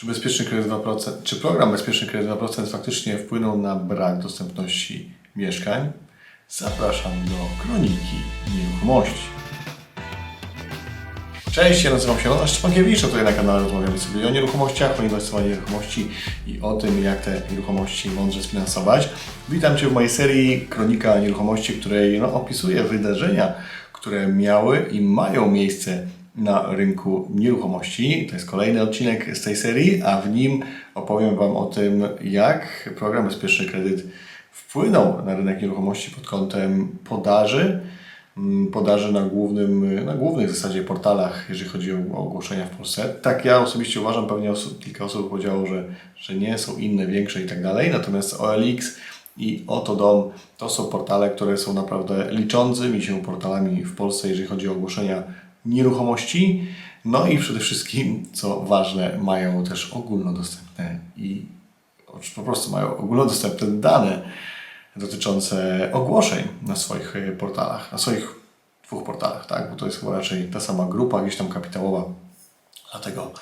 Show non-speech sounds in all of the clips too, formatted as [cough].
Czy bezpieczny kredyt 2%, czy program Bezpieczny Kredyt 2% faktycznie wpłynął na brak dostępności mieszkań? Zapraszam do Kroniki Nieruchomości. Cześć, ja nazywam się Ron Szczepankiewicz, a tutaj na kanale rozmawiamy sobie o nieruchomościach, o inwestowaniu nieruchomości i o tym, jak te nieruchomości mądrze sfinansować. Witam Cię w mojej serii Kronika Nieruchomości, której no, opisuję wydarzenia, które miały i mają miejsce na rynku nieruchomości. To jest kolejny odcinek z tej serii, a w nim opowiem Wam o tym, jak program Bezpieczny Kredyt wpłynął na rynek nieruchomości pod kątem podaży, mm, podaży na, głównym, na głównych w zasadzie portalach, jeżeli chodzi o ogłoszenia w Polsce. Tak ja osobiście uważam, pewnie kilka osób powiedziało, że, że nie, są inne, większe i tak dalej, natomiast OLX i Oto Dom to są portale, które są naprawdę liczącymi się portalami w Polsce, jeżeli chodzi o ogłoszenia nieruchomości. No i przede wszystkim, co ważne, mają też ogólnodostępne i po prostu mają ogólnodostępne dane dotyczące ogłoszeń na swoich e, portalach, na swoich dwóch portalach, tak? Bo to jest chyba raczej ta sama grupa, gdzieś tam kapitałowa. Dlatego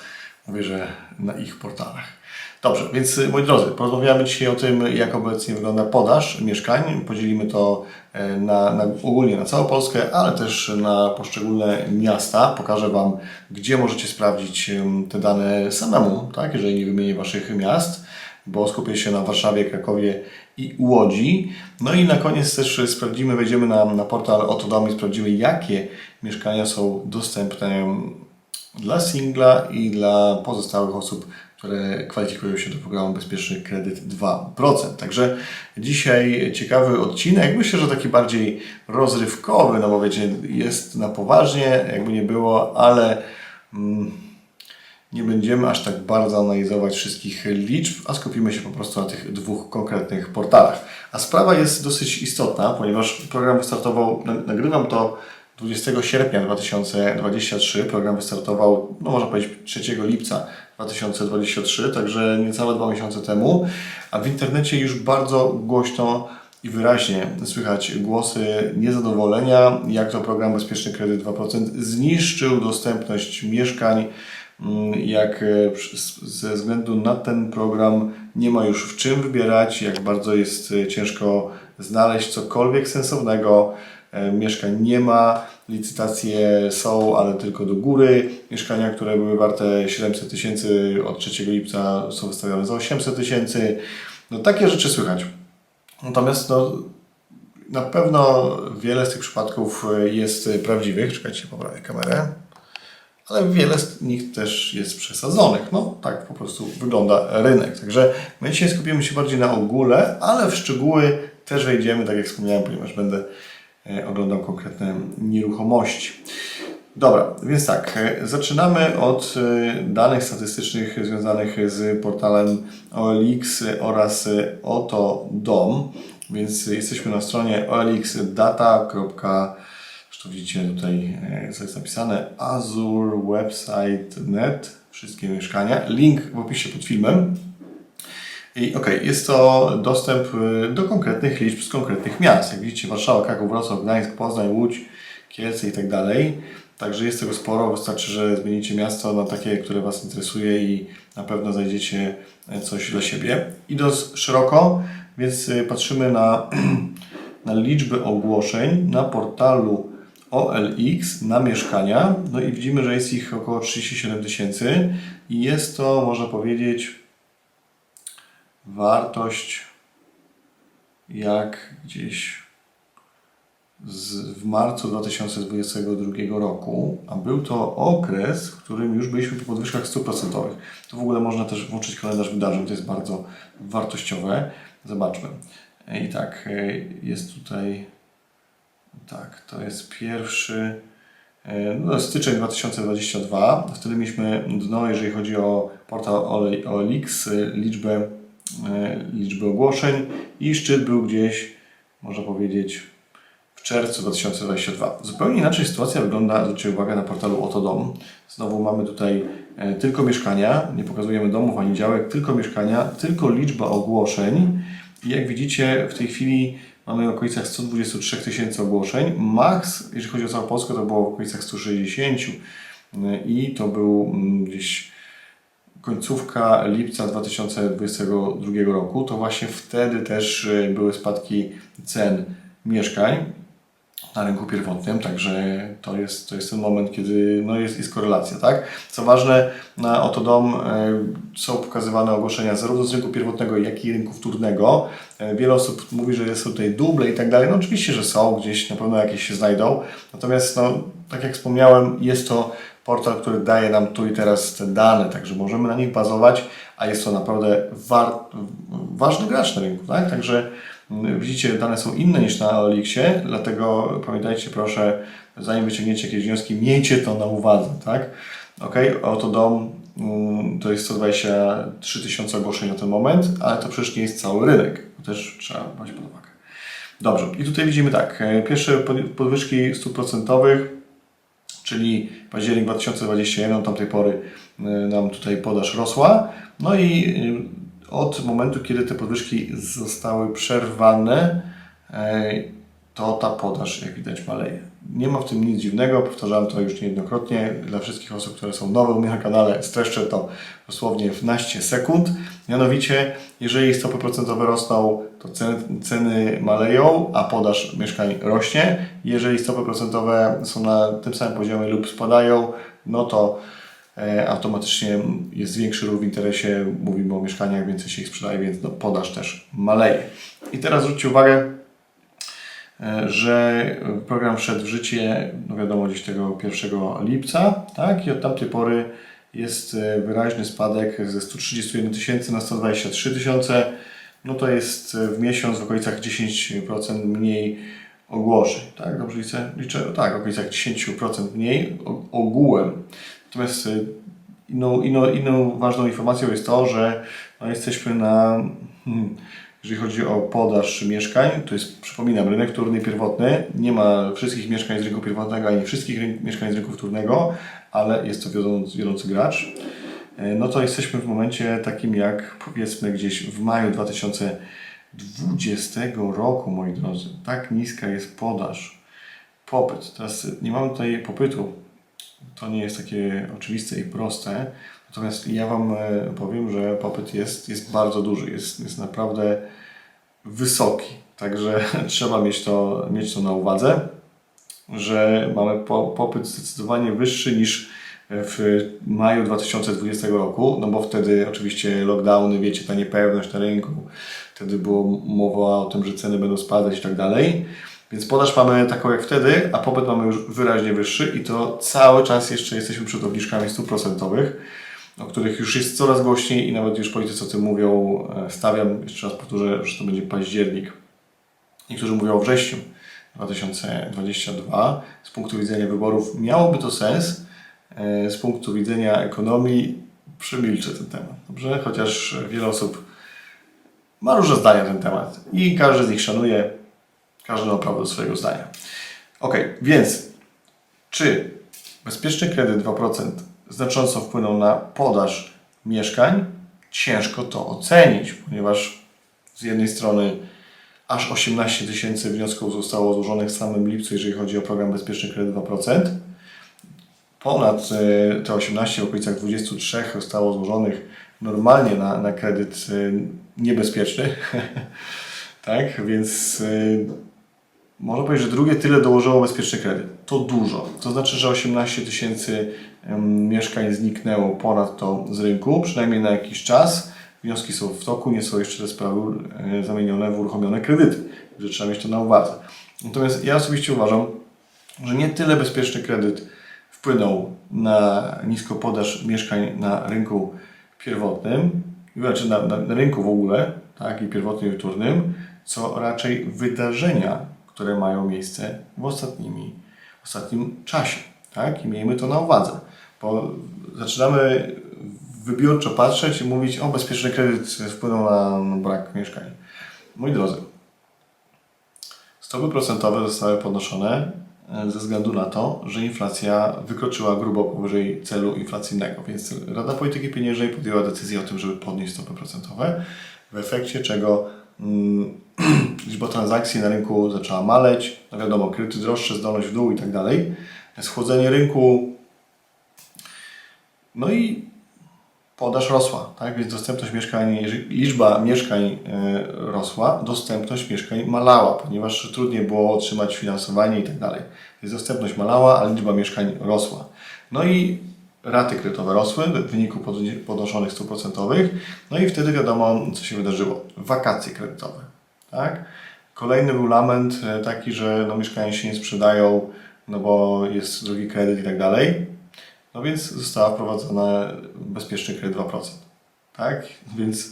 mówię, że na ich portalach. Dobrze, więc y, moi drodzy, porozmawiamy dzisiaj o tym, jak obecnie wygląda podaż mieszkań. Podzielimy to e, na, na, ogólnie na całą Polskę, ale też na poszczególne miasta. Pokażę Wam, gdzie możecie sprawdzić te dane samemu, tak? jeżeli nie wymienię Waszych miast bo skupię się na Warszawie, Krakowie i Łodzi. No i na koniec też sprawdzimy, wejdziemy na, na portal Oto Dom i sprawdzimy, jakie mieszkania są dostępne dla singla i dla pozostałych osób, które kwalifikują się do programu Bezpieczny Kredyt 2%. Także dzisiaj ciekawy odcinek, myślę, że taki bardziej rozrywkowy, no bo wiecie, jest na poważnie, jakby nie było, ale... Mm, nie będziemy aż tak bardzo analizować wszystkich liczb, a skupimy się po prostu na tych dwóch konkretnych portalach. A sprawa jest dosyć istotna, ponieważ program wystartował, nagrywam to 20 sierpnia 2023, program wystartował, no można powiedzieć 3 lipca 2023, także niecałe dwa miesiące temu, a w internecie już bardzo głośno i wyraźnie słychać głosy niezadowolenia, jak to program Bezpieczny Kredyt 2% zniszczył dostępność mieszkań jak e, ze względu na ten program nie ma już w czym wybierać, jak bardzo jest e, ciężko znaleźć cokolwiek sensownego. E, mieszkań nie ma, licytacje są, ale tylko do góry. Mieszkania, które były warte 700 tysięcy od 3 lipca są wystawione za 800 tysięcy. No takie rzeczy słychać. Natomiast no, na pewno wiele z tych przypadków jest prawdziwych. Czekajcie, poprawię kamerę ale wiele z nich też jest przesadzonych. No tak po prostu wygląda rynek. Także my dzisiaj skupimy się bardziej na ogóle, ale w szczegóły też wejdziemy, tak jak wspomniałem, ponieważ będę e, oglądał konkretne nieruchomości. Dobra, więc tak, e, zaczynamy od e, danych statystycznych związanych z portalem OLX oraz Oto Dom. Więc jesteśmy na stronie olxdata.com Zresztą widzicie tutaj, co jest napisane, Azure Website Net, wszystkie mieszkania. Link w opisie pod filmem. I ok, jest to dostęp e, do konkretnych liczb z konkretnych miast. Jak widzicie, Warszawa, Kraków, Wrocław, Gdańsk, Poznań, Łódź, Kielce i tak dalej. Także jest tego sporo, wystarczy, że zmienicie miasto na takie, które Was interesuje i na pewno znajdziecie e, coś dla siebie. Idąc szeroko, więc patrzymy na, [clears throat] na liczby ogłoszeń na portalu OLX na mieszkania. No i widzimy, że jest ich około 37 tysięcy i jest to, można powiedzieć, wartość jak gdzieś z, w marcu 2022 roku, a był to okres, w którym już byliśmy po podwyżkach 100%. To w ogóle można też włączyć kalendarz wydarzeń, to jest bardzo wartościowe. Zobaczmy. I tak, jest tutaj tak, to jest pierwszy e, no, styczeń 2022. Wtedy mieliśmy dno, jeżeli chodzi o portal OLX, liczbę, e, liczbę ogłoszeń i szczyt był gdzieś, można powiedzieć, w czerwcu 2022. Zupełnie inaczej sytuacja wygląda, zwróćcie uwagę, na portalu Otodom. Znowu mamy tutaj e, tylko mieszkania, nie pokazujemy domów ani działek, tylko mieszkania, tylko liczba ogłoszeń. I jak widzicie, w tej chwili mamy w okolicach 123 tysięcy ogłoszeń. Max, jeżeli chodzi o całą Polskę, to było w okolicach 160 i to był mm, gdzieś końcówka lipca 2022 roku, to właśnie wtedy też y, były spadki cen mieszkań na rynku pierwotnym, także to jest, to jest ten moment, kiedy no jest, jest korelacja, tak? Co ważne, na Oto Dom e, są pokazywane ogłoszenia zarówno z rynku pierwotnego, jak i rynku wtórnego. E, Wiele osób mówi, że są tutaj duble i tak dalej. No oczywiście, że są, gdzieś na pewno jakieś się znajdą. Natomiast, no, tak jak wspomniałem, jest to portal, który daje nam tu i teraz te dane, także możemy na nich bazować, a jest to naprawdę war, ważny gracz na rynku, tak? Także mm, widzicie, dane są inne niż na OLX-ie, dlatego pamiętajcie proszę, zanim wyciągniecie jakieś wnioski, miejcie to na uwadze, tak? Ok, oto dom mm, to jest 123 tysiące ogłoszeń na ten moment, ale to przecież nie jest cały rynek, to też trzeba brać pod uwagę. Dobrze, i tutaj widzimy tak, e, pierwsze pod- podwyżki stóp procentowych, czyli październik 2021, od tamtej pory y, nam tutaj podaż rosła. No i y, od momentu, kiedy te podwyżki zostały przerwane, y, to ta podaż, jak widać, maleje. Nie ma w tym nic dziwnego, powtarzałem to już niejednokrotnie. Dla wszystkich osób, które są nowe u mnie na kanale, streszczę to dosłownie w naście sekund. Mianowicie, jeżeli stopy procentowe rosną, to ceny, ceny maleją, a podaż mieszkań rośnie. Jeżeli stopy procentowe są na tym samym poziomie lub spadają, no to e, automatycznie jest większy ruch w interesie. Mówimy o mieszkaniach, więcej się ich sprzedaje, więc no, podaż też maleje. I teraz zwróćcie uwagę, że program wszedł w życie, no wiadomo, gdzieś tego 1 lipca, tak? I od tamtej pory jest e, wyraźny spadek ze 131 tysięcy na 123 tysiące. No to jest e, w miesiąc w okolicach 10% mniej ogłoszeń, tak? Dobrze liczę? liczę? Tak, w okolicach 10% mniej ogółem. Natomiast e, inną, inną, inną ważną informacją jest to, że no, jesteśmy na, hmm, jeżeli chodzi o podaż mieszkań, to jest, przypominam, rynek wtórny pierwotny. Nie ma wszystkich mieszkań z rynku pierwotnego, ani wszystkich mieszkań z rynku wtórnego, ale jest to wiodący, wiodący gracz. E, No to jesteśmy w momencie takim jak powiedzmy gdzieś w maju 2020 roku, moi drodzy. Tak niska jest podaż. Popyt. Teraz nie mamy tutaj popytu. To nie jest takie oczywiste i proste. Natomiast ja Wam e, powiem, że popyt jest, jest bardzo duży. Jest, jest naprawdę wysoki. Także [laughs] trzeba mieć to, mieć to na uwadze, że mamy po, popyt zdecydowanie wyższy niż w maju 2020 roku, no bo wtedy oczywiście lockdowny, wiecie, ta niepewność na rynku, wtedy było mowa o tym, że ceny będą spadać i tak dalej. Więc podaż mamy taką jak wtedy, a popyt mamy już wyraźnie wyższy i to cały czas jeszcze jesteśmy przed obniżkami stóp procentowych, o których już jest coraz głośniej i nawet już politycy o tym mówią. E, Stawiam, jeszcze raz powtórzę, że to będzie październik. Niektórzy mówią o wrześniu 2022. Z punktu widzenia wyborów miałoby to sens, E, z punktu widzenia ekonomii przemilczę ten temat. Dobrze? Chociaż wiele osób ma różne zdania na ten temat i każdy z nich szanuje, każdy ma prawo do swojego zdania. Ok, więc czy bezpieczny kredyt 2% znacząco wpłynął na podaż mieszkań? Ciężko to ocenić, ponieważ z jednej strony aż 18 tysięcy wniosków zostało złożonych w samym lipcu, jeżeli chodzi o program Bezpieczny Kredyt 2% ponad e, te 18, w okolicach 23 zostało złożonych normalnie na, na kredyt e, niebezpieczny. [laughs] tak, więc e, można powiedzieć, że drugie tyle dołożyło bezpieczny kredyt. To dużo. To znaczy, że 18 tysięcy mieszkań zniknęło ponadto z rynku, przynajmniej na jakiś czas. Wnioski są w toku, nie są jeszcze te sprawy e, zamienione w uruchomione kredyty, że trzeba mieć to na uwadze. Natomiast ja osobiście uważam, że nie tyle bezpieczny kredyt wpłynął na niską podaż mieszkań na rynku pierwotnym, znaczy na, na, na rynku w ogóle, tak, i pierwotnym i wtórnym, co raczej wydarzenia, które mają miejsce w, ostatnimi, ostatnim czasie. Tak? I miejmy to na uwadze, bo zaczynamy wybiórczo patrzeć i mówić, o bezpieczny kredyt wpłynął na brak mieszkań. Moi drodzy, Stopy procentowe zostały podnoszone e, ze względu na to, że inflacja wykroczyła grubo powyżej celu inflacyjnego, więc Rada Polityki Pieniężnej podjęła decyzję o tym, żeby podnieść stopy procentowe, w efekcie czego mm, [clears throat] liczba transakcji na rynku zaczęła maleć, no wiadomo, kredyty droższe, zdolność w dół i tak dalej, schłodzenie rynku, no i podaż rosła, tak? Więc dostępność mieszkań, liczba mieszkań e, rosła, dostępność mieszkań malała, ponieważ trudniej było otrzymać finansowanie i tak dalej. Więc dostępność malała, a liczba mieszkań rosła. No i raty kredytowe rosły w wyniku podnoszonych stóp procentowych. No i wtedy wiadomo, co się wydarzyło. Wakacje kredytowe, tak? Kolejny był lament e, taki, że no, mieszkania się nie sprzedają, no bo jest drugi kredyt i tak dalej. No więc została wprowadzona bezpieczny kredyt 2%. Tak? Więc,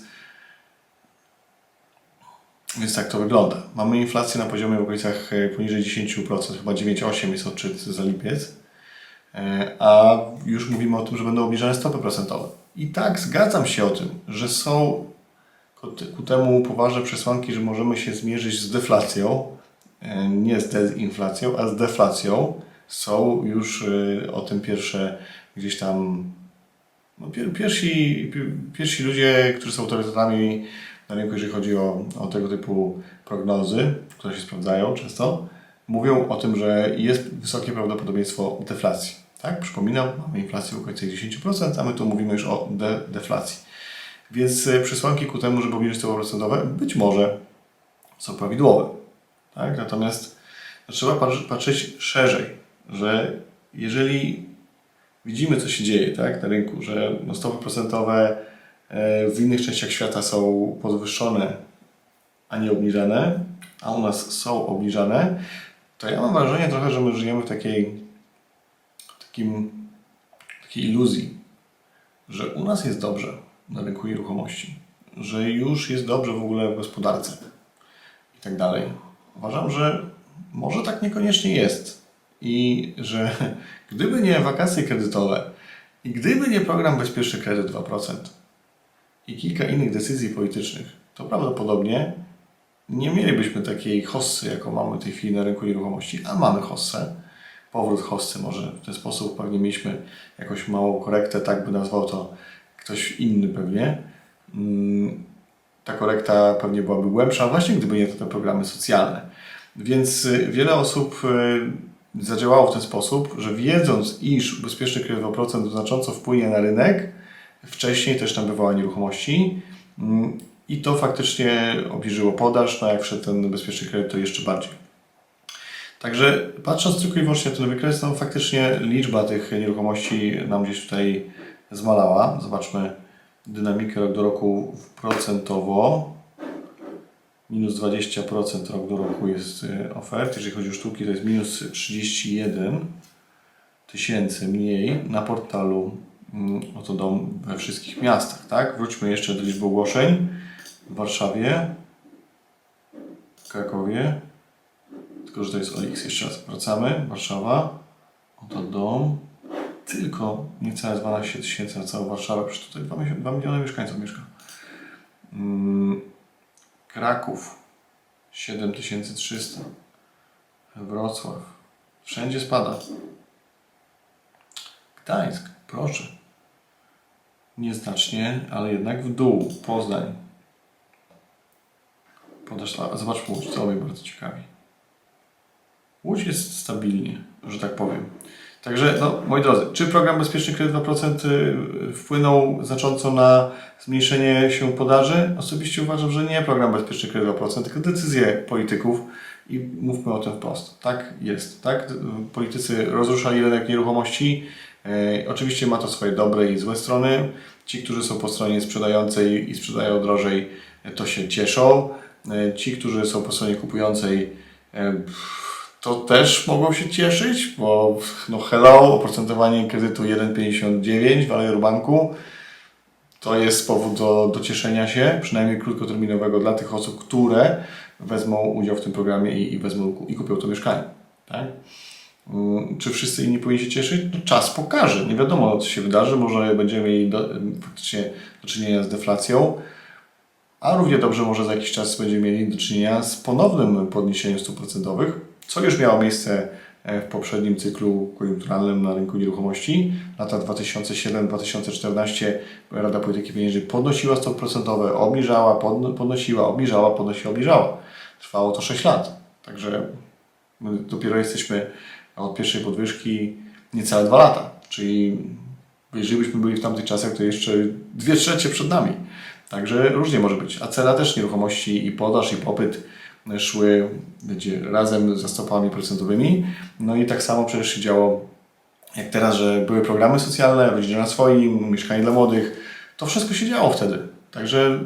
więc tak to wygląda. Mamy inflację na poziomie w okolicach e, poniżej 10%, chyba 9,8 jest odczyt za lipiec. E, A już mówimy o tym, że będą obniżane stopy procentowe. I tak zgadzam się o tym, że są ku te- ku temu poważne przesłanki, że możemy się zmierzyć z deflacją, e, nie z dezinflacją, a z deflacją. Są już e, o tym pierwsze gdzieś tam no, pier- pierwsi, pi- pierwsi ludzie, którzy są autorytetami na rynku, jeżeli chodzi o, o tego typu prognozy, które się sprawdzają często, mówią o tym, że jest wysokie prawdopodobieństwo deflacji. Tak? Przypominam, mamy inflację w okolicach 10%, a my tu mówimy już o de- deflacji. Więc e, przesłanki ku temu, żeby obniżyć stopy procentowe, być może są prawidłowe. Tak? Natomiast trzeba patrzeć szerzej, że jeżeli widzimy, co się dzieje tak, na rynku, że no, stopy procentowe e, w innych częściach świata są podwyższone, a nie obniżane, a u nas są obniżane, to ja mam wrażenie trochę, że my żyjemy w takiej, takim, takiej iluzji, że u nas jest dobrze na rynku nieruchomości, że już jest dobrze w ogóle w gospodarce i tak dalej. Uważam, że może tak niekoniecznie jest i że [laughs] gdyby nie wakacje kredytowe i gdyby nie program Bezpieczny Kredyt 2% i kilka innych decyzji politycznych, to prawdopodobnie nie mielibyśmy takiej hossy, jaką mamy w tej chwili na rynku nieruchomości, a mamy hossę. Powrót hossy może w ten sposób pewnie mieliśmy jakąś małą korektę, tak by nazwał to ktoś inny pewnie. Mm, Ta korekta pewnie byłaby głębsza, właśnie gdyby nie te programy socjalne. Więc y, wiele osób y, zadziałało w ten sposób, że wiedząc, iż bezpieczny kredyt 2% znacząco wpłynie na rynek, wcześniej też nabywała nieruchomości mm, i to faktycznie obniżyło podaż, no jak wszedł ten bezpieczny kredyt, to jeszcze bardziej. Także patrząc tylko i wyłącznie na ten wykres, no faktycznie liczba tych nieruchomości nam gdzieś tutaj zmalała. Zobaczmy dynamikę rok do roku procentowo. Minus 20% rok do roku jest y, ofert. Jeżeli chodzi o sztuki, to jest minus 31 tysięcy mniej na portalu mm, Oto Dom we wszystkich miastach. Tak? Wróćmy jeszcze do liczby ogłoszeń. W Warszawie, w Krakowie, tylko że to jest OX. Jeszcze raz wracamy. Warszawa, Oto Dom. Tylko niecałe 12 tysięcy na całą Warszawę, przecież tutaj 2, milio- 2 miliony mieszkańców mieszka. Mm, Kraków 7300. Wrocław. Wszędzie spada. Gdańsk, proszę. Nieznacznie, ale jednak w dół. Poznań. Podaż, a zobaczmy Łódź, mnie bardzo ciekawi. Łódź jest stabilnie, że tak powiem. Także, no, moi drodzy, czy program Bezpieczny Kredyt 2% y, wpłynął znacząco na zmniejszenie się podaży? Osobiście uważam, że nie program Bezpieczny Kredyt 2%, tylko decyzje polityków i mówmy o tym wprost. Tak jest, tak? Politycy rozruszali rynek nieruchomości. E, oczywiście ma to swoje dobre i złe strony. Ci, którzy są po stronie sprzedającej i sprzedają drożej, to się cieszą. E, ci, którzy są po stronie kupującej, e, to też mogą się cieszyć, bo no hello, oprocentowanie kredytu 1,59 w Alior Banku to jest powód do, do cieszenia się, przynajmniej krótkoterminowego dla tych osób, które wezmą udział w tym programie i, i wezmą i kupią to mieszkanie. Tak? Mm, Czy wszyscy inni powinni się cieszyć? No, czas pokaże. Nie wiadomo, co się wydarzy. Może będziemy mieli do, faktycznie do czynienia z deflacją, a równie dobrze może za jakiś czas będziemy mieli do czynienia z ponownym podniesieniem stóp procentowych, co już miało miejsce e, w poprzednim cyklu koniunkturalnym na rynku nieruchomości. Lata 2007-2014 Rada Polityki Pieniężnej podnosiła stopy procentowe, obniżała, podno- podnosiła, obniżała, podnosiła, obniżała. Trwało to 6 lat. Także my dopiero jesteśmy od pierwszej podwyżki niecałe 2 lata. Czyli jeżeli byśmy byli w tamtych czasach, to jeszcze dwie trzecie przed nami. Także różnie może być. A cena też nieruchomości i podaż, i popyt szły razem ze stopami procentowymi. No i tak samo przecież się działo jak teraz, że były programy socjalne, rodzina na swoim, mieszkanie dla młodych. To wszystko się działo wtedy. Także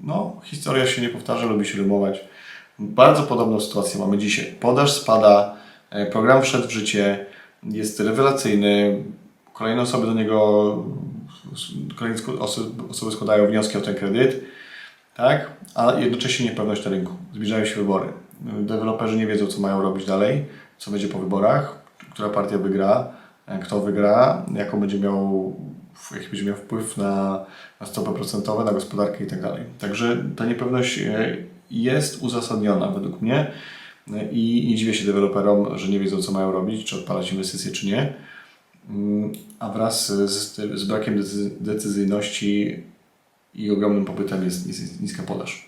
no, historia się nie powtarza, lubi się rymować. Bardzo podobną sytuację mamy dzisiaj. Podaż spada, e, program wszedł w życie, jest rewelacyjny. Kolejne osoby do niego, kolejne osoby składają wnioski o ten kredyt, tak? a jednocześnie niepewność na rynku. Zbliżają się wybory. Deweloperzy nie wiedzą, co mają robić dalej, co będzie po wyborach, która partia wygra, e, kto wygra, jaką będzie miał, jaki będzie miał wpływ na, na stopy procentowe, na gospodarkę i tak dalej. Także ta niepewność e, jest uzasadniona według mnie e, i nie dziwię się deweloperom, że nie wiedzą, co mają robić, czy odpalać inwestycje, czy nie. Mm, A wraz z, z brakiem decy- decyzyjności i ogromnym popytem jest, niska podaż.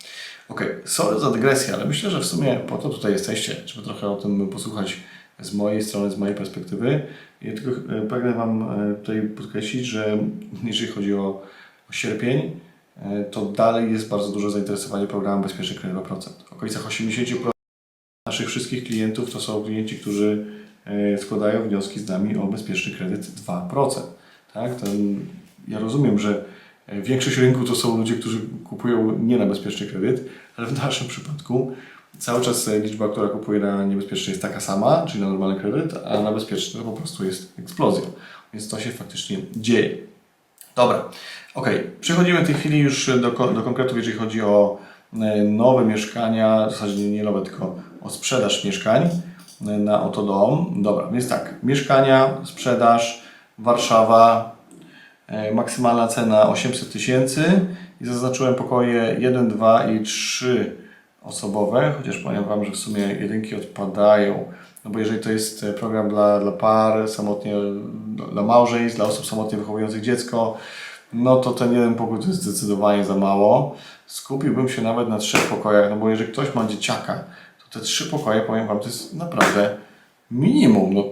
Okej, sorry za dygresję, ale myślę, że w sumie po to tutaj jesteście, żeby trochę o tym posłuchać z mojej strony, z mojej perspektywy. Ja tylko e, pragnę Wam e, tutaj podkreślić, że jeżeli chodzi o, o sierpień, e, to dalej jest bardzo duże zainteresowanie programem Bezpieczny Kredyt 2%. W okolicach 80% naszych wszystkich klientów to są klienci, którzy składają wnioski z nami o bezpieczny kredyt 2%. Tak? Ten, ja rozumiem, że większość rynku to są ludzie, którzy kupują nie na bezpieczny kredyt, ale w naszym przypadku cały czas e, liczba, która kupuje na niebezpieczny jest taka sama, czyli na normalny kredyt, a na bezpieczny to po prostu jest eksplozja. Więc to się faktycznie dzieje. Dobra, ok. Przechodzimy w tej chwili już do, do konkretów, jeżeli chodzi o e, nowe mieszkania, w zasadzie nie nowe, tylko o sprzedaż mieszkań e, na oto dom. Dobra, więc tak, mieszkania, sprzedaż, Warszawa, e, maksymalna cena 800 tysięcy i zaznaczyłem pokoje 1, 2 i 3 osobowe, chociaż powiem Wam, że w sumie jedynki odpadają, no bo jeżeli to jest e, program dla, dla par, samotnie, dla małżeństw, dla osób samotnie wychowujących dziecko, no to ten jeden pokój to jest zdecydowanie za mało. Skupiłbym się nawet na trzech pokojach, no bo jeżeli ktoś ma dzieciaka, to te trzy pokoje, powiem Wam, to jest naprawdę minimum. No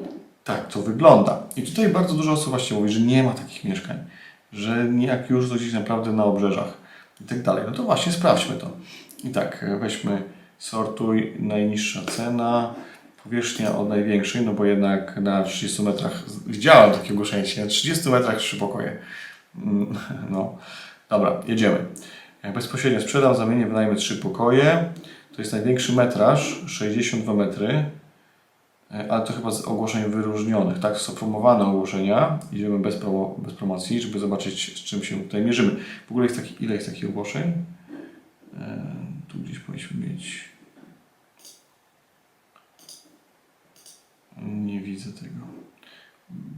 tak to wygląda. I tutaj bardzo dużo osób właśnie mówi, że nie ma takich mieszkań, że jak już to gdzieś naprawdę na obrzeżach i tak dalej. No to właśnie sprawdźmy to. I tak, e, weźmy sortuj najniższa cena, powierzchnia od największej, no bo jednak na 30 metrach, widziałem takie ogłoszenie, na 30 metrach trzy pokoje. Mm, [laughs] No, dobra, jedziemy. Jak bezpośrednio sprzedam, zamienię, wynajmę trzy pokoje. To jest największy metraż, 62 metry. E, Ale to chyba z ogłoszeń wyróżnionych, tak? Są promowane ogłoszenia. Idziemy bez, promo, bez promocji, żeby zobaczyć, z czym się tutaj mierzymy. W ogóle jest taki, ile jest takich ogłoszeń? E, tu gdzieś powinniśmy mieć. Nie widzę tego.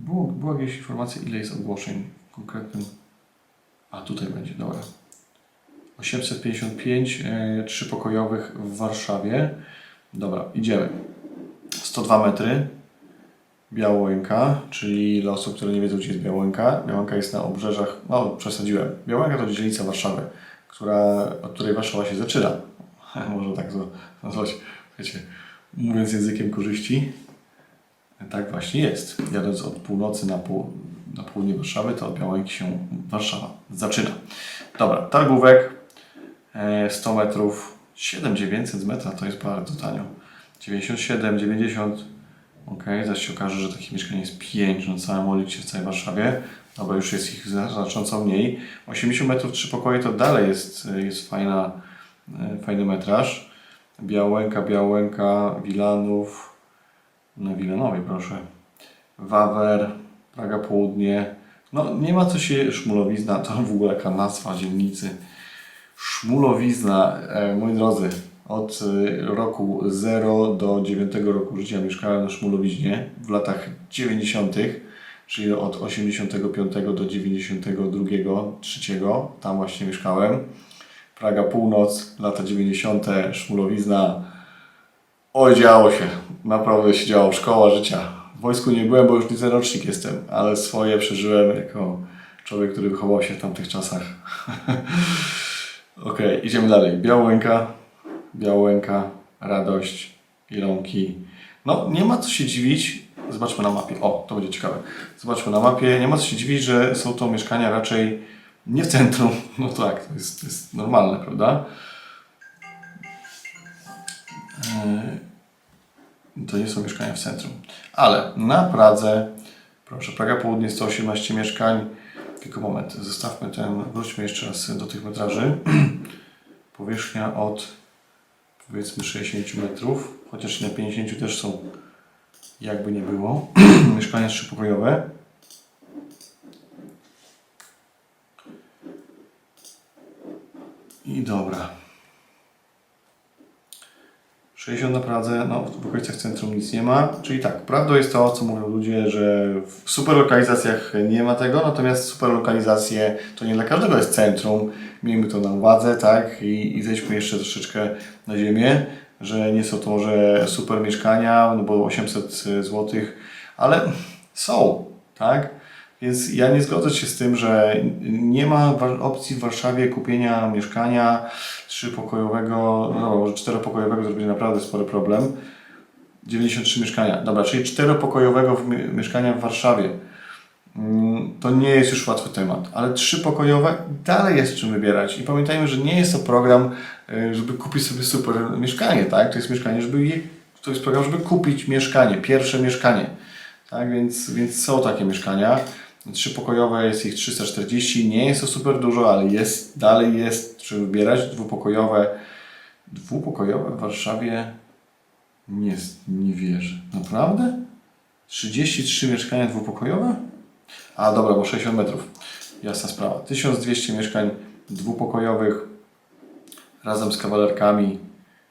Było, była jakaś informacja, ile jest ogłoszeń w konkretnym. A tutaj będzie, dobra. 855 e, trzypokojowych w Warszawie. Dobra, idziemy. 102 metry. Białołęka, czyli dla osób, które nie wiedzą, gdzie jest Białołęka. Białołęka jest na obrzeżach, no przesadziłem. Białołęka to dzielnica Warszawy, która, od której Warszawa się zaczyna. [laughs] Może tak to nazwać, wiecie, mówiąc językiem korzyści. Tak właśnie jest. Jadąc od północy na, pół, na południe Warszawy, to od Białęki się Warszawa zaczyna. Dobra, targówek e, 100 metrów, 7900 z metra, to jest bardzo tanio. 97, 90, ok, zaś się okaże, że takich mieszkań jest 5 na całym ulicy w całej Warszawie. Dobra, już jest ich znacząco mniej. 80 metrów, 3 pokoje to dalej jest, jest fajna, e, fajny metraż. Białęka, Białęka, Wilanów, na Wilanowie, proszę. Wawer, Praga Południe. No nie ma co się, Szmulowizna, to w ogóle jaka nazwa dzielnicy. Szmulowizna, e, moi drodzy, od e, roku 0 do 9 roku życia mieszkałem na Szmulowiźnie w latach 90., czyli od 85 do 92, 3, tam właśnie mieszkałem. Praga Północ, lata 90., Szmulowizna, Oj, działo się. Naprawdę się działo. Szkoła życia. W wojsku nie byłem, bo już widzę rocznik jestem, ale swoje przeżyłem jako człowiek, który wychował się w tamtych czasach. [laughs] Okej, idziemy dalej. Białęka, Białęka, Radość, Ilonki. No, nie ma co się dziwić, Zobaczmy na mapie. O, to będzie ciekawe. Zobaczmy na mapie. Nie ma co się dziwić, że są to mieszkania raczej nie w centrum. [laughs] No tak, to jest, to jest normalne, prawda? Yy, To nie są mieszkania w centrum. Ale na Pradze, proszę, Praga Południe 118 mieszkań. Tylko moment, zostawmy ten, wróćmy jeszcze raz do tych metraży. [clears throat] Powierzchnia od powiedzmy 60 metrów, chociaż na 50 też są jakby nie było. [clears throat] Mieszkania trzypokojowe. I dobra. 60 na Pradze, no w okolicach centrum nic nie ma. Czyli tak, prawdą jest to, co mówią ludzie, że w super lokalizacjach nie ma tego, natomiast super lokalizacje to nie dla każdego jest centrum. Miejmy to na uwadze, tak? I, i zejdźmy jeszcze troszeczkę na ziemię, że nie są to może super mieszkania, no bo 800 zł, ale są, tak? Więc ja nie zgodzę się z tym, że nie ma opcji w Warszawie kupienia mieszkania trzypokojowego, no czteropokojowego, to będzie naprawdę spory problem. 93 mieszkania. Dobra, czyli czteropokojowego mieszkania w Warszawie. Mm, To nie jest już łatwy temat, ale trzypokojowe dalej jest czym wybierać. I pamiętajmy, że nie jest to program, y, żeby kupić sobie super mieszkanie, tak? To jest mieszkanie, żeby je, to jest program, żeby kupić mieszkanie, pierwsze mieszkanie. Tak, więc, więc są takie mieszkania. Trzypokojowe jest ich 340, nie jest to super dużo, ale jest, dalej jest czym wybierać. Dwupokojowe, dwupokojowe w Warszawie nie, nie wierzę. Naprawdę? 33 mieszkania dwupokojowe? A dobra, bo 60 metrów. Jasna sprawa. 1200 mieszkań dwupokojowych razem z kawalerkami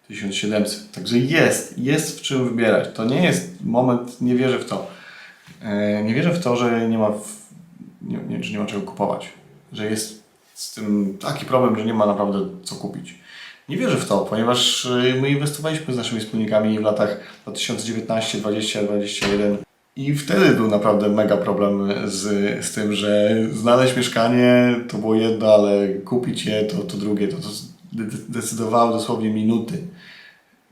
1700. Także jest, jest w czym wybierać. To nie jest moment, nie wierzę w to. E, Nie wierzę w to, że nie ma, nie, nie, że nie ma czego kupować. Że jest z tym taki problem, że nie ma naprawdę co kupić. Nie wierzę w to, ponieważ e, my inwestowaliśmy z naszymi wspólnikami w latach 2019, 20, 21 i wtedy był naprawdę mega problem z, z tym, że znaleźć mieszkanie to było jedno, ale kupić je to, to drugie. To, to de- decydowały dosłownie minuty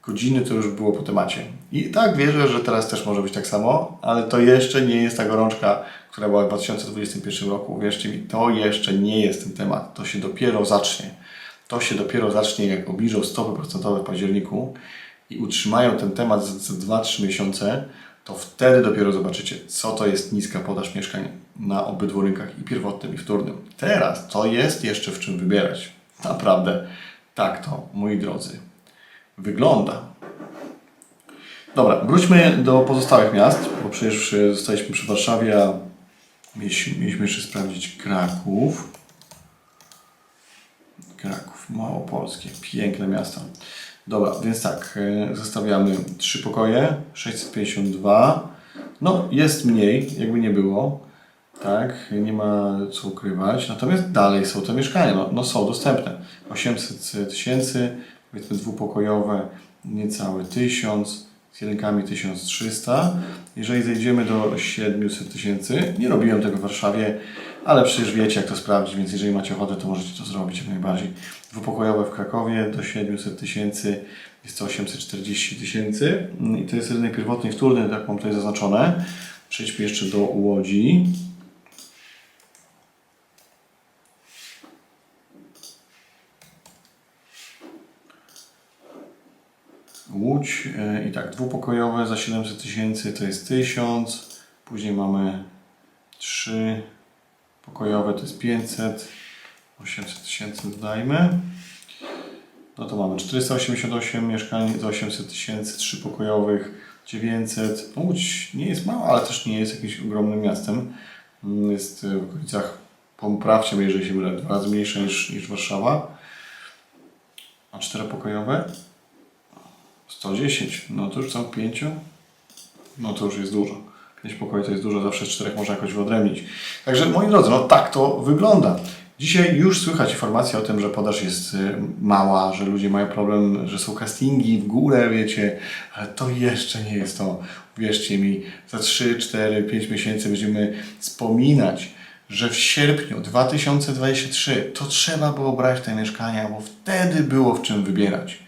godziny to już było po temacie. I tak wierzę, że teraz też może być tak samo, ale to jeszcze nie jest ta gorączka, która była w 2021 roku. Wierzcie mi, to jeszcze nie jest ten temat. To się dopiero zacznie. To się dopiero zacznie, jak obniżą stopy procentowe w październiku i utrzymają ten temat za, za 2-3 miesiące, to wtedy dopiero zobaczycie, co to jest niska podaż mieszkań na obydwu rynkach, i pierwotnym, i wtórnym. Teraz to jest jeszcze w czym wybierać. Naprawdę tak to, moi drodzy, wygląda. Dobra, wróćmy do pozostałych miast, bo przecież e, zostaliśmy przy Warszawie, a mieliśmy, jeszcze sprawdzić Kraków. Kraków, Małopolskie, piękne miasto. Dobra, więc tak, e, zostawiamy trzy pokoje, 652. No, jest mniej, jakby nie było. Tak, nie ma co ukrywać. Natomiast dalej są te mieszkania, no, no są dostępne. 800 tysięcy, powiedzmy dwupokojowe, niecałe 1000, z jedynkami 1300. Jeżeli zejdziemy do 700 tysięcy, nie robiłem tego w Warszawie, ale przecież wiecie jak to sprawdzić, więc jeżeli macie ochotę, to możecie to zrobić jak najbardziej. Dwupokojowe w Krakowie do 700 tysięcy jest to 840 tysięcy i to jest rynek pierwotny wtórny, tak mam tutaj zaznaczone. Przejdźmy jeszcze do Łodzi. Łódź e, i tak dwupokojowe za 700 tysięcy to jest 1000, później mamy 3 pokojowe to jest 500, 800 tysięcy dodajmy. No to mamy 488 mieszkań za 800 tysięcy, 3 pokojowych 900. No Łódź nie jest mała, ale też nie jest jakimś ogromnym miastem. Mm, Jest e, w okolicach, poprawcie mnie, jeżeli się mylę, dwa razy mniejsza niż, niż Warszawa. A czteropokojowe 110, no to już są 5, no to już jest dużo. 5 pokoi to jest dużo, zawsze z 4 można jakoś wyodrębnić. Także moi drodzy, no tak to wygląda. Dzisiaj już słychać informacje o tym, że podaż jest y, mała, że ludzie mają problem, że są castingi w górę, wiecie, ale to jeszcze nie jest to. Wierzcie mi, za 3, 4, 5 miesięcy będziemy wspominać, że w sierpniu 2023 to trzeba było brać te mieszkania, bo wtedy było w czym wybierać.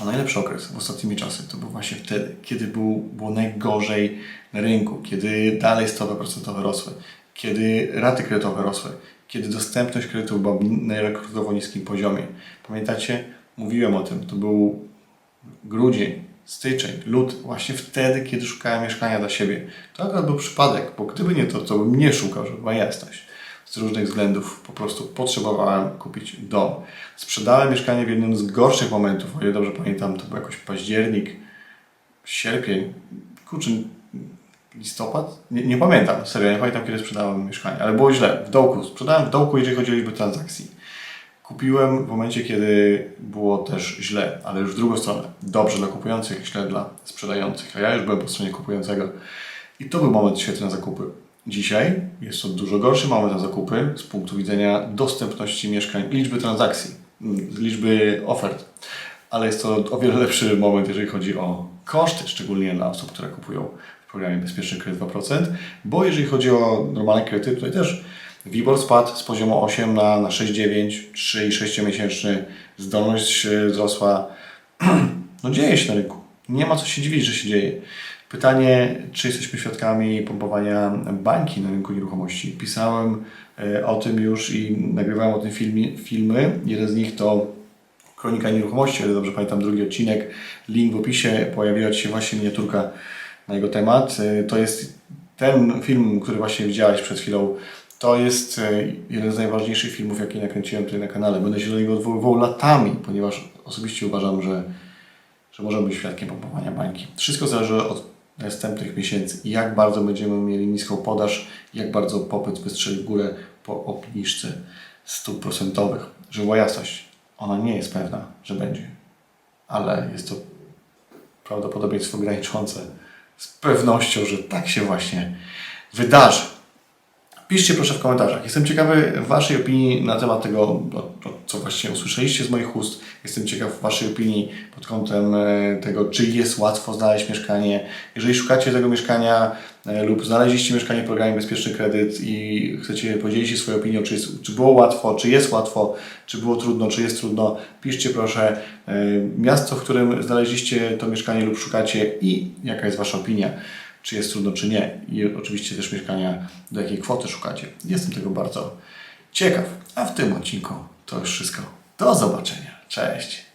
A najlepszy okres w ostatnimi czasy to był właśnie wtedy, kiedy był, było najgorzej na rynku, kiedy dalej stopy procentowe rosły, kiedy raty kredytowe rosły, kiedy dostępność kredytów była na rekordowo niskim poziomie. Pamiętacie? Mówiłem o tym. To był grudzień, styczeń, lut, właśnie wtedy, kiedy szukałem mieszkania dla siebie. To akurat był przypadek, bo gdyby nie to, to bym nie szukał, żeby była jasność. Z różnych względów po prostu potrzebowałem kupić dom. Sprzedałem mieszkanie w jednym z gorszych momentów, o ile dobrze pamiętam, to był jakoś październik, sierpień, kurczę, listopad? Nie, nie pamiętam, serio, nie pamiętam kiedy sprzedałem mieszkanie, ale było źle, w dołku. Sprzedałem w dołku, jeżeli chodzi o liczbę transakcji. Kupiłem w momencie, kiedy było też źle, ale już w drugą stronę. Dobrze dla kupujących, źle dla sprzedających. A ja już byłem po stronie kupującego. I to był moment świetny na zakupy. Dzisiaj jest to dużo gorszy moment na zakupy z punktu widzenia dostępności mieszkań, liczby transakcji, mm, liczby ofert. Ale jest to o wiele lepszy moment, jeżeli chodzi o koszty, szczególnie dla osób, które kupują w programie Bezpieczny Kredyt 2%, bo jeżeli chodzi o normalne kredyty, tutaj też WIBOR spadł z poziomu 8 na, na 6,9, 3,6 miesięczny, zdolność e, wzrosła. [clears throat] No dzieje się na rynku. Nie ma co się dziwić, że się dzieje. Pytanie, czy jesteśmy świadkami pompowania bańki na rynku nieruchomości. Pisałem e, o tym już i nagrywałem o tym filmie, filmy. Jeden z nich to Kronika Nieruchomości, ale dobrze pamiętam drugi odcinek. Link w opisie, pojawiła się właśnie miniaturka na jego temat. E, To jest ten film, który właśnie widziałeś przed chwilą. To jest e, jeden z najważniejszych filmów, jaki nakręciłem tutaj na kanale. Będę się do niego odwoływał latami, ponieważ osobiście uważam, że, że możemy być świadkiem pompowania bańki. Wszystko zależy od następnych miesięcy jak bardzo będziemy mieli niską podaż, jak bardzo popyt wystrzeli w górę po obniżce stóp procentowych. Była jasność, ona nie jest pewna, że będzie, ale jest to prawdopodobieństwo graniczące z pewnością, że tak się właśnie wydarzy. Piszcie proszę w komentarzach. Jestem ciekawy Waszej opinii na temat tego, co właśnie usłyszeliście z moich ust. Jestem ciekaw Waszej opinii pod kątem e, tego, czy jest łatwo znaleźć mieszkanie. Jeżeli szukacie tego mieszkania e, lub znaleźliście mieszkanie w programie Bezpieczny Kredyt i chcecie podzielić się swoją opinią, czy, jest, czy było łatwo, czy jest łatwo, czy było trudno, czy jest trudno, piszcie proszę e, miasto, w którym znaleźliście to mieszkanie lub szukacie i jaka jest Wasza opinia czy jest trudno, czy nie. I oczywiście też mieszkania, do jakiej kwoty szukacie. Jestem tego bardzo ciekaw. A w tym odcinku to już wszystko. Do zobaczenia. Cześć.